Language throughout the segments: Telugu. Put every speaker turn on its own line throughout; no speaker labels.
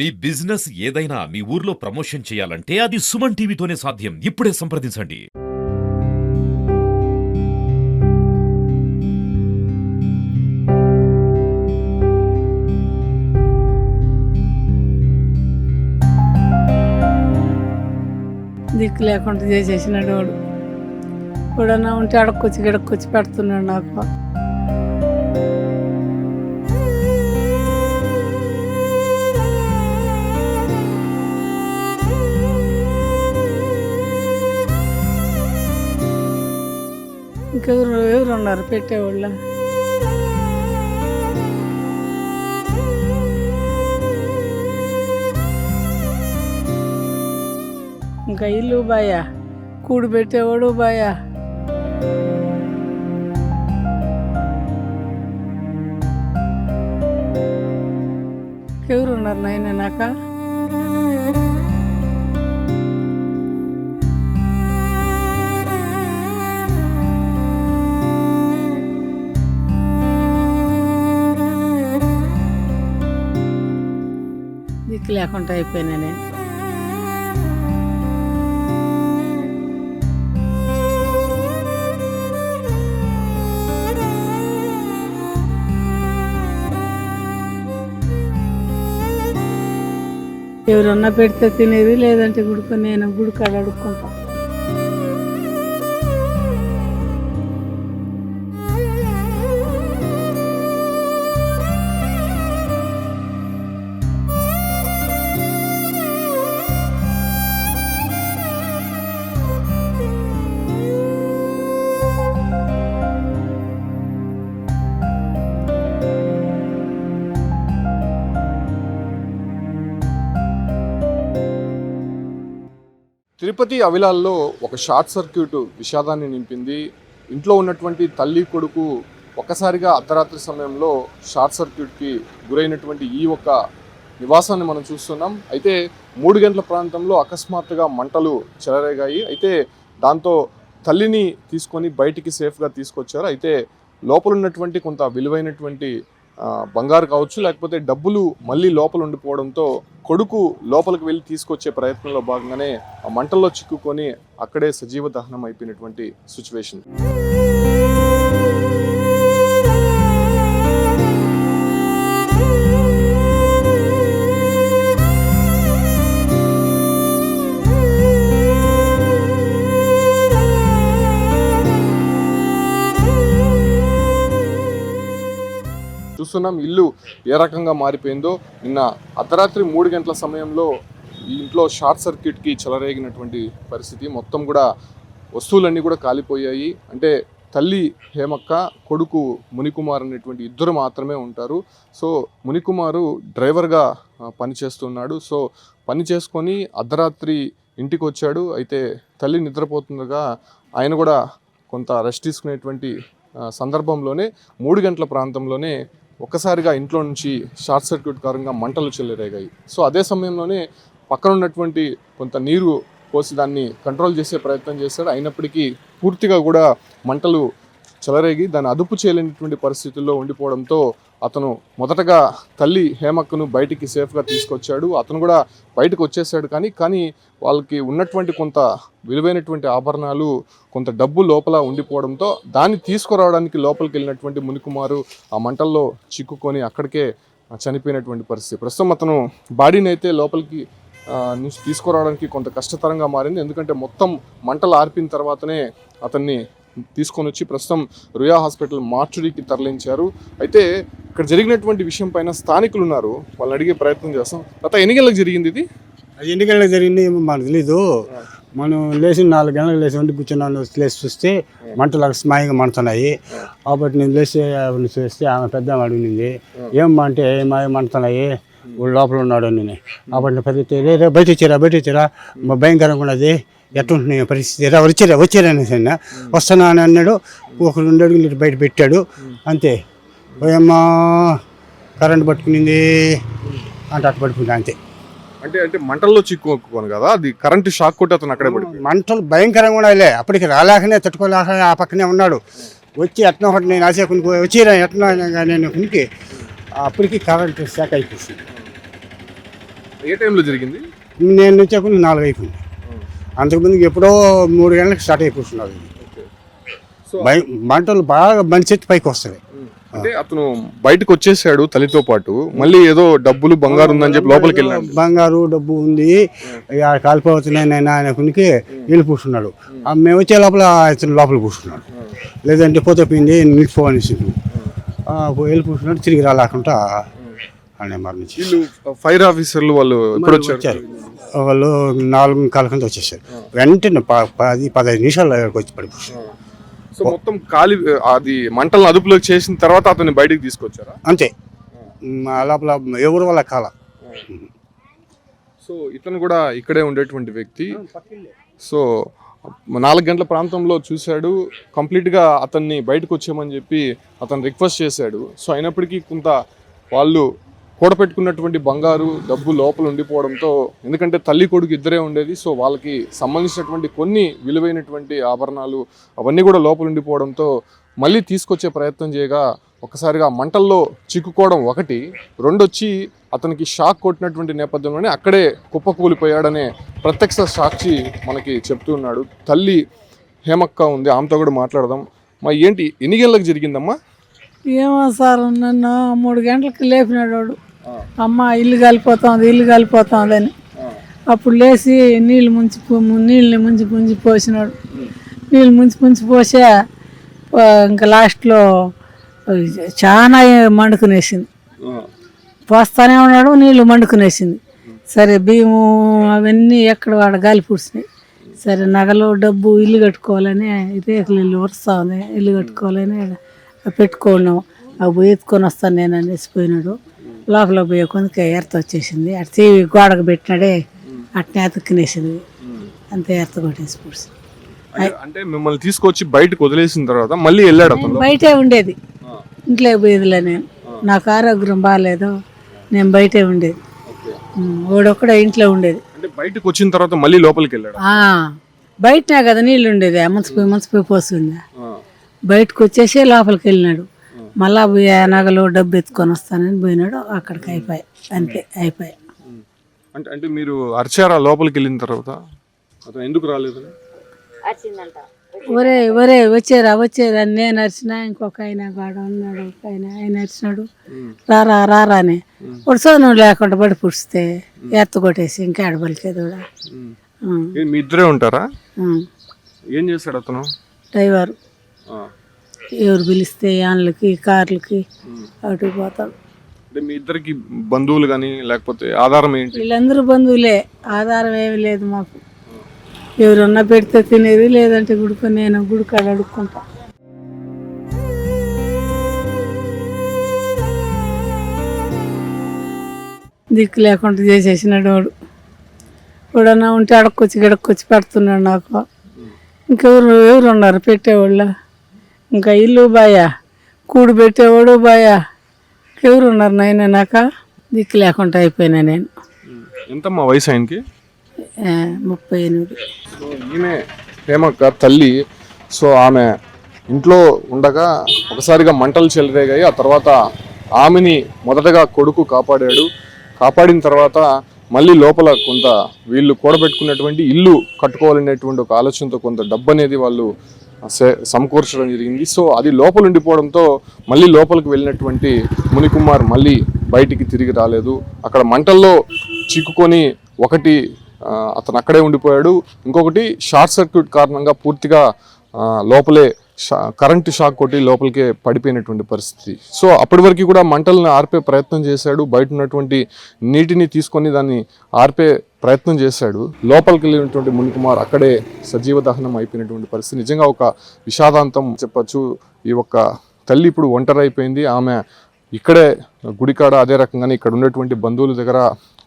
మీ బిజినెస్ ఏదైనా మీ ఊర్లో ప్రమోషన్ చేయాలంటే అది సుమన్ టీవీతోనే సాధ్యం. ఇప్పుడే సంప్రదించండి.
దిక్కు లేకుండా చేసేసినాడు వాడు. ఎప్పుడన్నా ఉంటే అడక్కొచ్చి గడక్కొచ్చి పెడుతున్నాడు నాకు. ఇంకెవరు ఎవరు ఉన్నారు? పెట్టేవాళ్ళ? ఇంకా ఇల్లు బాయా? కూడు పెట్టేవాడు బాయా? ఎవరు ఉన్నారు నాయన నాక? లేకుండా అయిపోయినా నేను ఎవరన్నా పెడితే తినేది లేదంటే గుడుకు నేను గుడికాడ అడుక్కుంటా.
తిరుపతి అవిలాల్లో ఒక షార్ట్ సర్క్యూట్ విషాదాన్ని నింపింది. ఇంట్లో ఉన్నటువంటి తల్లి కొడుకు ఒక్కసారిగా అర్ధరాత్రి సమయంలో షార్ట్ సర్క్యూట్కి గురైనటువంటి ఈ ఒక్క నివాసాన్ని మనం చూస్తున్నాం. అయితే మూడు గంటల ప్రాంతంలో అకస్మాత్తుగా మంటలు చెలరేగాయి. అయితే దాంతో తల్లిని తీసుకొని బయటికి సేఫ్గా తీసుకొచ్చారు. అయితే లోపల ఉన్నటువంటి కొంత విలువైనటువంటి బంగారు కావచ్చు లేకపోతే డబ్బులు మళ్ళీ లోపల ఉండిపోవడంతో కొడుకు లోపలికి వెళ్ళి తీసుకొచ్చే ప్రయత్నంలో భాగంగానే ఆ మంటల్లో చిక్కుకొని అక్కడే సజీవ దహనం అయిపోయినటువంటి సిచ్యువేషన్ చూస్తున్నాం. ఇల్లు ఏ రకంగా మారిపోయిందో నిన్న అర్ధరాత్రి మూడు గంటల సమయంలో ఈ ఇంట్లో షార్ట్ సర్క్యూట్కి చెలరేగినటువంటి పరిస్థితి. మొత్తం కూడా వస్తువులన్నీ కూడా కాలిపోయాయి. అంటే తల్లి హేమక్క కొడుకు మునికుమార్ అనేటువంటి ఇద్దరు మాత్రమే ఉంటారు. సో మునికుమారు డ్రైవర్గా పనిచేస్తున్నాడు. సో పని చేసుకొని అర్ధరాత్రి ఇంటికి వచ్చాడు అయితే తల్లి నిద్రపోతుండగా ఆయన కూడా కొంత రెస్ట్ తీసుకునేటువంటి సందర్భంలోనే మూడు గంటల ప్రాంతంలోనే ఒక్కసారిగా ఇంట్లో నుంచి షార్ట్ సర్క్యూట్ కారణంగా మంటలు చెల్లరేగాయి. సో అదే సమయంలోనే పక్కన ఉన్నటువంటి కొంత నీరు పోసి దాన్ని కంట్రోల్ చేసే ప్రయత్నం చేశాడు. అయినప్పటికీ పూర్తిగా కూడా మంటలు చెలరేగి దాన్ని అదుపు చేయలేనటువంటి పరిస్థితుల్లో ఉండిపోవడంతో అతను మొదటగా తల్లి హేమక్కను బయటికి సేఫ్గా తీసుకొచ్చాడు. అతను కూడా బయటకు వచ్చేసాడు కానీ కానీ వాళ్ళకి ఉన్నటువంటి కొంత విలువైనటువంటి ఆభరణాలు కొంత డబ్బు లోపల ఉండిపోవడంతో దాన్ని తీసుకురావడానికి లోపలికి వెళ్ళినటువంటి మునికుమారు ఆ మంటల్లో చిక్కుకొని అక్కడికే చనిపోయినటువంటి పరిస్థితి. ప్రస్తుతం అతను బాడీని అయితే లోపలికి నుంచి తీసుకురావడానికి కొంత కష్టతరంగా మారింది. ఎందుకంటే మొత్తం మంటలు ఆర్పిన తర్వాతనే అతన్ని తీసుకొని వచ్చి ప్రస్తుతం రుయా హాస్పిటల్ మార్చురీకి తరలించారు. అయితే ఇక్కడ జరిగినటువంటి విషయం పైన స్థానికులు ఉన్నారు. వాళ్ళని అడిగే ప్రయత్నం చేస్తాం. గత ఎన్ని గంటలకు జరిగింది ఇది?
అది ఎన్ని గంటలకు జరిగింది ఏమో మనకు తెలీదు. మనం లేచి నాలుగు గంటలకు లేచి వండి కూర్చున్నాను లేచి చూస్తే మంటలు అక్కడ స్మాయిగా మండుతున్నాయి. కాబట్టి నేను లేచి ఆవిడని చూస్తే ఆమె పెద్ద అడిగింది ఏమ్మా అంటే ఏమాయ మండుతున్నాయి? లోపల ఉన్నాడు అని. అప్పటి పెద్ద రే బయట వచ్చారా బయట వచ్చారా? మా భయంకరంగా ఉన్నది. ఎట్టుంటున్నాయి పరిస్థితి. రా వచ్చారా? వచ్చారా అనేసి అన్న. వస్తున్నా అని అన్నాడు. ఒక రెండు అడుగులు బయట పెట్టాడు. అంతే. పోయమ్మా కరెంట్ పట్టుకునింది. అంటే అటు పట్టుకుంటా అంతే.
అంటే అంటే మంటల్లో చిక్కుకోను కదా? అది కరెంట్ షాక్ కొట్టి అతను అక్కడే పడిపోయాడు.
మంటలు భయంకరంగా ఉండాలి అప్పటికి రాలేకనే తట్టుకోలేక ఆ పక్కనే ఉన్నాడు. వచ్చి ఎట్లా ఒకటి నేను ఆశ కొనుక్కో వచ్చిరా ఎట్లా నేను కొనికి అప్పటికి కరెంట్ శాక్ అయిపోయింది.
ఏ టైంలో జరిగింది?
నేను వచ్చాక నాలుగు అయిపోయింది. అంతకుముందు ఎప్పుడో మూడు గంటలకు స్టార్ట్ అయిపోతున్నారు మంటలు బాగా బండి చెట్టు పైకి వస్తాయి
అంటే అతను బయటకు వచ్చేసాడు తల్లితో పాటు. మళ్ళీ ఏదో డబ్బులు బంగారు ఉందని చెప్పి లోపలికి వెళ్ళాడు
బంగారు డబ్బు ఉంది. ఇక కాలిపోతున్నాయి నేను ఆయన కొనికి వెళ్ళి కూర్చున్నాడు. ఆ మేము వచ్చే లోపల ఇతను లోపల కూర్చున్నాడు. లేదంటే పోతే పోయింది నిలిచిపోవనేసి వెళ్ళి కూర్చున్నాడు తిరిగి రాలేకుండా ఆయన మరణించి
వీళ్ళు ఫైర్ ఆఫీసర్లు వాళ్ళు ఎప్పుడు వచ్చారు.
వాళ్ళు నాలుగు కాల కింద వచ్చేసారు. వెంటనే ప- పది పదహైదు నిమిషాలు వచ్చి పడిపోయారు.
సో మొత్తం కాలి అది మంటలను అదుపులోకి చేసిన తర్వాత అతన్ని బయటికి తీసుకొచ్చారా?
అంతే. మ్, ఆ లోపల ఎవరు వాళ్ళ కాల.
సో ఇతను కూడా ఇక్కడే ఉండేటువంటి వ్యక్తి. సో నాలుగు గంటల ప్రాంతంలో చూశాడు. కంప్లీట్గా అతన్ని బయటకు వచ్చేయమని చెప్పి అతను రిక్వెస్ట్ చేశాడు. సో అయినప్పటికీ కొంత వాళ్ళు కూడపెట్టుకున్నటువంటి బంగారు డబ్బు లోపల ఉండిపోవడంతో ఎందుకంటే తల్లి కొడుకు ఇద్దరే ఉండేది సో వాళ్ళకి సంబంధించినటువంటి కొన్ని విలువైనటువంటి ఆభరణాలు అవన్నీ కూడా లోపల ఉండిపోవడంతో మళ్ళీ తీసుకొచ్చే ప్రయత్నం చేయగా ఒకసారిగా మంటల్లో చిక్కుకోవడం ఒకటి. రెండొచ్చి అతనికి షాక్ కొట్టినటువంటి నేపథ్యంలోనే అక్కడే కుప్పకూలిపోయాడనే ప్రత్యక్ష సాక్షి మనకి చెప్తూ ఉన్నాడు. తల్లి హేమక్క ఉంది ఆమెతో కూడా మాట్లాడదాం. మా ఏంటి ఎన్ని గంటలకు జరిగిందమ్మా?
ఏమో సార్ నన్ను మూడు గంటలకు లేపినాడు అమ్మ ఇల్లు కాలిపోతుంది ఇల్లు కాలిపోతుందని. అప్పుడు లేచి నీళ్ళు ముంచి నీళ్ళని ముంచి ముంచి పోసినాడు. నీళ్ళు ముంచి ముంచి పోసే ఇంకా లాస్ట్లో చాలా మండుకునేసింది. పోస్తానే ఉన్నాడు నీళ్ళు మండుకునేసింది. సరే బియ్యము అవన్నీ ఎక్కడ వాడ గాలి పుడిచినాయి. సరే నగలు డబ్బు ఇల్లు కట్టుకోవాలని రేకులు ఇల్లు వరుస్తా ఉంది ఇల్లు కట్టుకోవాలని పెట్టుకున్నాం. అవి ఎత్తుకొని వస్తాను నేను అనేసి పోయినాడు. లోపల పోయే కొందుకే ఎర్త వచ్చేసింది. అటు టీవీ గోడకు పెట్టినాడే అట్నే అతుక్కునేసింది. అంతే ఎర్త కొట్టేసి పుడిచి
అంటే- మిమ్మల్ని తీసుకొచ్చి బయటకు వదిలేసిన తర్వాత మళ్ళీ వెళ్ళాడు అతను?
బయటే ఉండేది. ఇంట్లో పోయేదిలే నేను. నాకు ఆరోగ్యం బాగాలేదు. నేను బయటే ఉండేది. ఉమ్, వాడొక్కడే ఇంట్లో ఉండేది.
అంటే బయటకు వచ్చిన తర్వాత మళ్ళీ లోపలికి వెళ్ళాడు?
బయటనే కదా నీళ్ళు ఉండేది. మున్సిపోయి మున్సిపోయి పోస్తుంది. బయటకు వచ్చేసి లోపలికి వెళ్ళినాడు. మళ్ళా నగలు డబ్బు ఎత్తుకొని వస్తానని పోయినాడు. అక్కడికి అయిపోయి. అంతే అయిపోయి.
అంటే అంటే మీరు అరిచారా లోపలికి వెళ్ళిన తర్వాత? అతను ఎందుకు రాలేదు?
ఒరే ఒరే వచ్చారా వచ్చారా. నేను అరిచినా ఇంకొక ఆయన గాడ ఉన్నాడు ఒక ఆయన ఆయన అరిచినాడు. రారా రారా అని. ఉడసోను లేకుండా పడి పుడిస్తే ఎత్త కొట్టేసి ఇంకా ఆడబలికేది కూడా.
మీ ఇద్దరే ఉంటారా. ఏం చేశాడు అతను?
డ్రైవర్. ఎవరు పిలిస్తే యాన్లకి కార్లకి అటు పోతాడు
అంటే మీ ఇద్దరికి బంధువులు కానీ లేకపోతే ఆధారం ఏంటి?
వీళ్ళందరూ బంధువులే. ఆధారం ఏమి లేదు మాకు. ఎవరన్నా పెడితే తినేది లేదంటే గుడికొని నేను గుడికాడ అడుక్కుంటా. దిక్కు లేకుండా చేసేసినాడు వాడు. ఎవడన్నా ఉంటే అడక్కొచ్చి గడక్కొచ్చి పెడుతున్నాడు నాకు. ఇంకెవరు ఎవరు ఉన్నారు పెట్టేవాళ్ళు? ఇంకా ఇల్లు బాయా? కూడు పెట్టేవాడు బాయా? ఎవరు ఉన్నారు నాయన నాక? దిక్కు లేకుండా అయిపోయినా నేను.
ఎంతమ్మా వయసు ఆయనకి?
ముప్పై ఎనిమిది.
సో ఈమె హేమక్క తల్లి. సో ఆమె ఇంట్లో ఉండగా ఒకసారిగా మంటలు చెలరేగాయి ఆ తర్వాత ఆమెని మొదటగా కొడుకు కాపాడాడు. కాపాడిన తర్వాత మళ్ళీ లోపల కొంత వీళ్ళు కూడబెట్టుకున్నటువంటి ఇల్లు కట్టుకోవాలనేటువంటి ఒక ఆలోచనతో కొంత డబ్బు అనేది వాళ్ళు సమకూర్చడం జరిగింది. సో అది లోపల ఉండిపోవడంతో మళ్ళీ లోపలికి వెళ్ళినటువంటి మునికుమార్ మళ్ళీ బయటికి తిరిగి రాలేదు. అక్కడ మంటల్లో చిక్కుకొని ఒకటి అతను అక్కడే ఉండిపోయాడు. ఇంకొకటి షార్ట్ సర్క్యూట్ కారణంగా పూర్తిగా లోపలే కరెంటు షాక్ కొట్టి లోపలికే పడిపోయినటువంటి పరిస్థితి. సో అప్పటి వరకు కూడా మంటలను ఆర్పే ప్రయత్నం చేశాడు. బయట ఉన్నటువంటి నీటిని తీసుకొని దాన్ని ఆర్పే ప్రయత్నం చేశాడు. లోపలికి వెళ్ళినటువంటి మునికుమార్ అక్కడే సజీవ దహనం అయిపోయినటువంటి పరిస్థితి. నిజంగా ఒక విషాదాంతం చెప్పొచ్చు. ఈ ఒక్క తల్లి ఇప్పుడు ఒంటరి అయిపోయింది. ఆమె ఇక్కడే గుడికాడ అదే రకంగానే ఇక్కడ ఉన్నటువంటి బంధువుల దగ్గర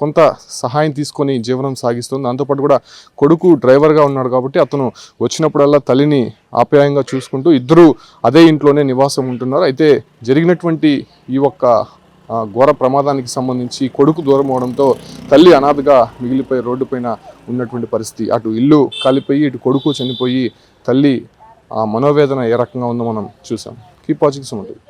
కొంత సహాయం తీసుకొని జీవనం సాగిస్తుంది. దాంతోపాటు కూడా కొడుకు డ్రైవర్గా ఉన్నాడు కాబట్టి అతను వచ్చినప్పుడల్లా తల్లిని ఆప్యాయంగా చూసుకుంటూ ఇద్దరు అదే ఇంట్లోనే నివాసం ఉంటున్నారు. అయితే జరిగినటువంటి ఈ ఒక్క ఘోర ప్రమాదానికి సంబంధించి కొడుకు దూరం అవడంతో తల్లి అనాథగా మిగిలిపోయి రోడ్డుపైన ఉన్నటువంటి పరిస్థితి. అటు ఇల్లు కాలిపోయి ఇటు కొడుకు చనిపోయి తల్లి ఆ మనోవేదన ఏ రకంగా ఉందో మనం చూసాం. కీప్ వాచింగ్ ఉంటుంది